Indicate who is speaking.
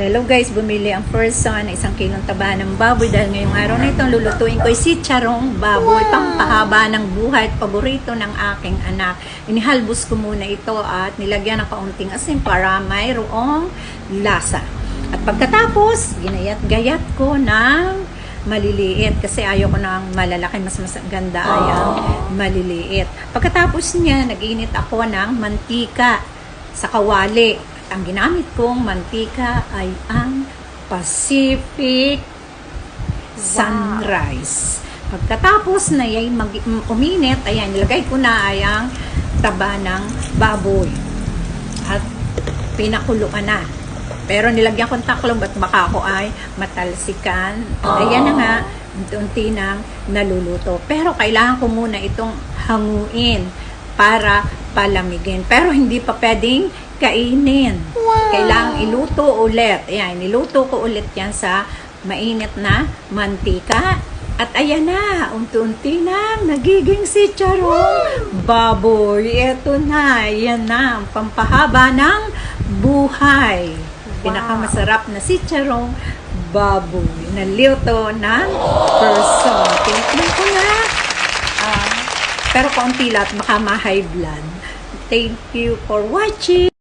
Speaker 1: Hello guys, bumili ang person na isang kilong taba ng baboy dahil ngayong araw na ito ang lulutuin ko ay si charong baboy, pampahaba ng buhay at paborito ng aking anak. Inihalbos ko muna ito at nilagyan ng kaunting asin para mayroong lasa. At pagkatapos, ginayat-gayat ko ng maliliit kasi ayoko ng malalaki, mas mas ganda ay ang maliliit. Pagkatapos niya, nag-init ako ng mantika sa kawali. Ang ginamit kong mantika ay ang Pacific Sunrise. Pagkatapos na yay mag uminit, ayan, nilagay ko na ay ang taba ng baboy. At pinakuluan na. Pero nilagyan ko ng taklong at baka ako ay matalsikan. At ayan na nga, unti-unti nang naluluto. Pero kailangan ko muna itong hanguin para palamigin. Pero hindi pa pwedeng kainin. Kailangan iluto ulit. Ayan, niluto ko ulit yan sa mainit na mantika. At ayan na, unti-unti na, nagiging si Charong baboy. Ito na, yan na, ang pampahaba ng buhay. Pinakamasarap na si Charong baboy. Naluto ng person. Tinikman ko na. Ah, pero kaunti lang, baka ma-high blood. Thank you for watching.